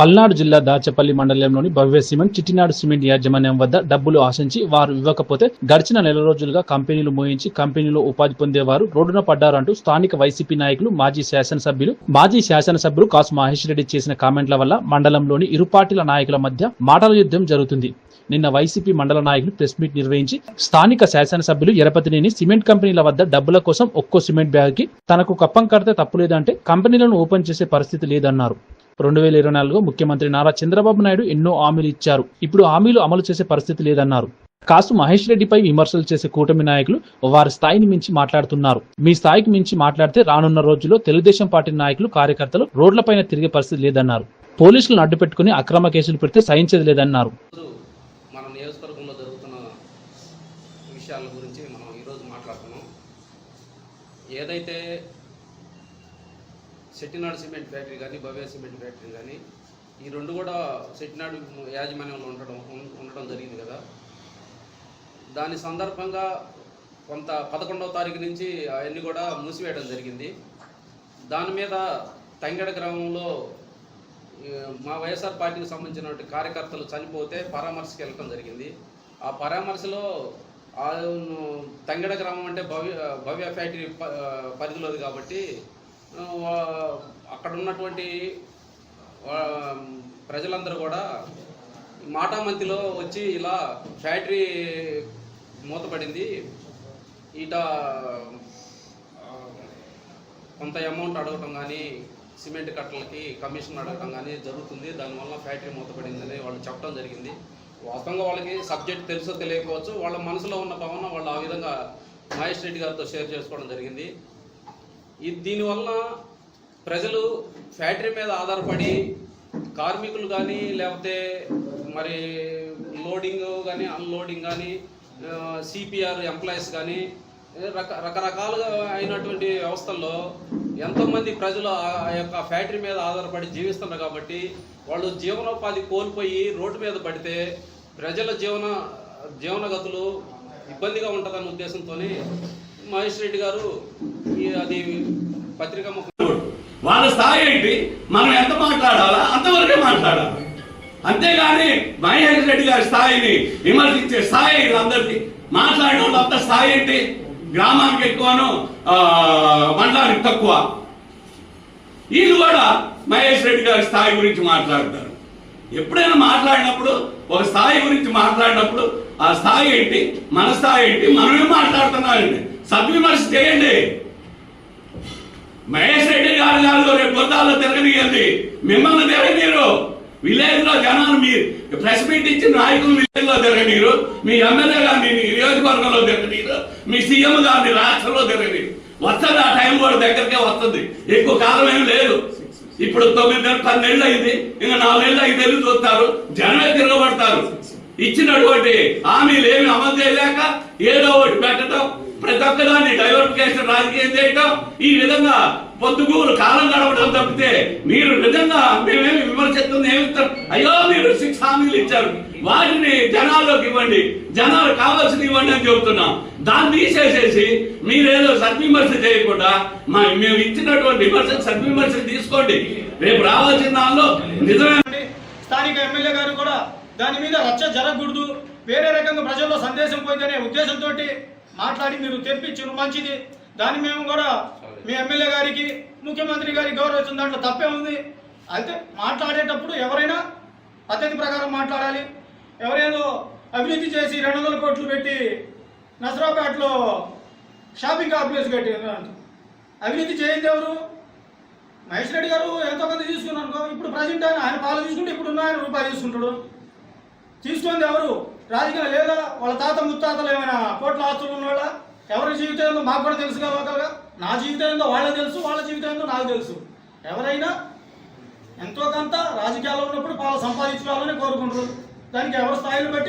పల్నాడు జిల్లా దాచపల్లి మండలంలోని భవ్య cement Chettinad cement యాజమాన్యం వద్ద డబ్బులు ఆశించి వారు ఇవ్వకపోతే గడిచిన నెల రోజులుగా కంపెనీలు మోయించి కంపెనీలో ఉపాధి పొందేవారు రోడ్డున పడ్డారంటూ స్థానిక వైసీపీ నాయకులు మాజీ శాసనసభ్యులు మాజీ శాసనసభ్యులు కాసు మహేష్ రెడ్డి చేసిన కామెంట్ల వల్ల మండలంలోని ఇరు పార్టీల నాయకుల మధ్య మాటల యుద్ధం జరుగుతుంది. నిన్న వైసీపీ మండల నాయకులు ప్రెస్ మీట్ నిర్వహించి స్థానిక శాసనసభ్యులు ఎరపతినేని సిమెంట్ కంపెనీల వద్ద డబ్బుల కోసం ఒక్కో సిమెంట్ బ్యాగ్కి తనకు కప్పం కడితే తప్పు లేదంటే కంపెనీలను ఓపెన్ చేసే పరిస్థితి లేదన్నారు. రెండు వేల ఇరవై నాలుగులో ముఖ్యమంత్రి నారా చంద్రబాబు నాయుడు ఎన్నో హామీలు ఇచ్చారు. ఇప్పుడు హామీలు అమలు చేసే పరిస్థితి లేదన్నారు. కాసు మహేష్ రెడ్డిపై విమర్శలు చేసే కూటమి నాయకులు వారి స్థాయిని మించి మాట్లాడుతున్నారు. మీ స్థాయికి మించి మాట్లాడితే రానున్న రోజుల్లో తెలుగుదేశం పార్టీ నాయకులు కార్యకర్తలు రోడ్లపైన తిరిగే పరిస్థితి లేదన్నారు. పోలీసులను అడ్డుపెట్టుకుని అక్రమ కేసులు పెడితే సహించేది లేదన్నారు. మన నియోజకవర్గంలో జరుగుతున్న విషయాల గురించి మనం ఈరోజు మాట్లాడుతున్నాం. ఏదైతే సెట్టినాడు సిమెంట్ ఫ్యాక్టరీ కానీ భవ్య సిమెంట్ ఫ్యాక్టరీ కానీ ఈ రెండు కూడా సెట్టినాడు యాజమాన్యంలో ఉండడం ఉండడం జరిగింది కదా. దాని సందర్భంగా కొంత పదకొండవ తారీఖు నుంచి అవన్నీ కూడా మూసివేయడం జరిగింది. దాని మీద తంగెడ గ్రామంలో మా వైఎస్ఆర్ పార్టీకి సంబంధించినటువంటి కార్యకర్తలు చనిపోతే పరామర్శకి వెళ్ళటం జరిగింది. ఆ పరామర్శలో తంగడ తంగెడ గ్రామం అంటే భవ్య భవ్య ఫ్యాక్టరీ పరిధిలోది కాబట్టి అక్కడ ఉన్నటువంటి ప్రజలందరూ కూడా మాటామంతిలో వచ్చి ఇలా ఫ్యాక్టరీ మూతపడింది. ఇట కొంత అమౌంట్ అడగటం కానీ సిమెంట్ కట్టలకి కమిషన్ అడగటం కానీ జరుగుతుంది. దానివల్ల ఫ్యాక్టరీ మూతపడిందని వాళ్ళు చెప్పడం జరిగింది. వాస్తవంగా వాళ్ళకి సబ్జెక్ట్ తెలుసో తెలియకపోవచ్చు వాళ్ళ మనసులో ఉన్న భావన వాళ్ళు ఆ విధంగా మహేష్ రెడ్డి గారితో షేర్ చేసుకోవడం జరిగింది. ఇది దీనివల్ల ప్రజలు ఫ్యాక్టరీ మీద ఆధారపడి కార్మికులు కానీ లేకపోతే మరి లోడింగ్ కానీ అన్లోడింగ్ కానీ సిపిఆర్ ఎంప్లాయీస్ కానీ రక రకరకాలుగా అయినటువంటి వ్యవస్థల్లో ఎంతోమంది ప్రజలు ఆ యొక్క ఫ్యాక్టరీ మీద ఆధారపడి జీవిస్తున్నారు కాబట్టి వాళ్ళు జీవనోపాధి కోల్పోయి రోడ్డు మీద పడితే ప్రజల జీవన జీవనగతులు ఇబ్బందిగా ఉంటుందన్న ఉద్దేశంతో మహేష్ రెడ్డి గారు అది పత్రిక వాళ్ళ స్థాయి ఏంటి? మనం ఎంత మాట్లాడాలా? అంతవరకే మాట్లాడాలి. అంతేగాని మహేష్ రెడ్డి గారి స్థాయిని విమర్శించే స్థాయి ఇది మాట్లాడిన వాళ్ళు అంత స్థాయి ఏంటి? గ్రామానికి ఎక్కువను ఆ, మండలానికి తక్కువ. వీళ్ళు కూడా మహేష్ రెడ్డి గారి స్థాయి గురించి మాట్లాడతారు. ఎప్పుడైనా మాట్లాడినప్పుడు ఒక స్థాయి గురించి మాట్లాడినప్పుడు ఆ స్థాయి ఏంటి? మన స్థాయి ఏంటి? మనమే మాట్లాడుతున్నామండి సద్విమర్శ చేయండి. మహేష్ రెడ్డి గారు గారు రేపు గొంతాల్లో తిరగనియండి. మిమ్మల్ని తిరగనీరు. విలేజ్లో జనాలు మీరు ప్రెస్ మీట్ ఇచ్చిన నాయకులు విలేజ్లో తిరగనీరు. మీ ఎమ్మెల్యే గారిని నియోజకవర్గంలో తిరగనీరు. మీ సీఎం గారిని రాష్ట్రంలో తిరగనీరు. వస్తుంది ఆ టైం కూడా దగ్గరకే వస్తుంది. ఎక్కువ కాలం ఏం లేదు. ఇప్పుడు తొమ్మిది నెలలు పది అయింది. ఇంకా నాలుగు నెలలు ఐదు నెలలు చూస్తారు. జనమే తిరగబడతారు. ఇచ్చినటువంటి హామీలు ఏమి అమలు చేయలేక ఏదో ఒకటి పెట్టడం ప్రతి ఒక్కదాన్ని డైవర్ఫికేషన్ రాజకీయం చేయటం ఈ విధంగా పొద్దుగూరు కాలం గడపడం తప్పితే మీరు నిజంగా మేమేమి విమర్శిస్తుంది ఏమి అయ్యో మీరు సిక్స్ హామీలు ఇచ్చారు. వాటిని జనాల్లోకి ఇవ్వండి. జనాలు కావాల్సింది ఇవ్వండి అని చెబుతున్నాం. దాన్ని తీసేసేసి మీరేదో సద్విమర్శ చేయకుండా మా మేము ఇచ్చినటువంటి విమర్శ సద్విమర్శ తీసుకోండి. రేపు రావాల్సిన దానిలో నిజమే. స్థానిక ఎమ్మెల్యే గారు కూడా దాని మీద రచ్చ జరగకూడదు. వేరే రకంగా ప్రజల్లో సందేశం పోయిందనే ఉద్దేశంతో మాట్లాడి మీరు తెప్పించారు మంచిది. దాన్ని మేము కూడా మీ ఎమ్మెల్యే గారికి ముఖ్యమంత్రి గారికి గౌరవించిన దాంట్లో తప్పే ఉంది. అయితే మాట్లాడేటప్పుడు ఎవరైనా పద్ధతి ప్రకారం మాట్లాడాలి. ఎవరేదో అవినీతి చేసి రెండు వందల కోట్లు పెట్టి నసరాపేటలో షాపింగ్ కాంప్లెక్స్ కట్టి అవినీతి చేయండి ఎవరు? మహేష్ రెడ్డి గారు ఎంతో కొంత తీసుకున్నారు అనుకో ఇప్పుడు ప్రజెంట్ ఆయన ఆయన పాలు తీసుకుంటే ఇప్పుడు ఉన్న ఆయన రూపాయలు తీసుకుంటాడు. తీసుకుంది ఎవరు? రాజకీయం లేదా? వాళ్ళ తాత ముత్తాతలు ఏమైనా కోట్ల ఆస్తులు ఉన్నవాళ్ళ? ఎవరి జీవితం ఏందో మాకు కూడా తెలుసు కదా నా జీవితం ఏందో వాళ్ళకి తెలుసు వాళ్ళ జీవితం ఏందో నాకు తెలుసు. ఎవరైనా ఎంతో కొంత రాజకీయాల్లో ఉన్నప్పుడు పాలు సంపాదించుకోవాలని కోరుకుంటారు. దానికి ఎవరి స్థాయిని బట్టి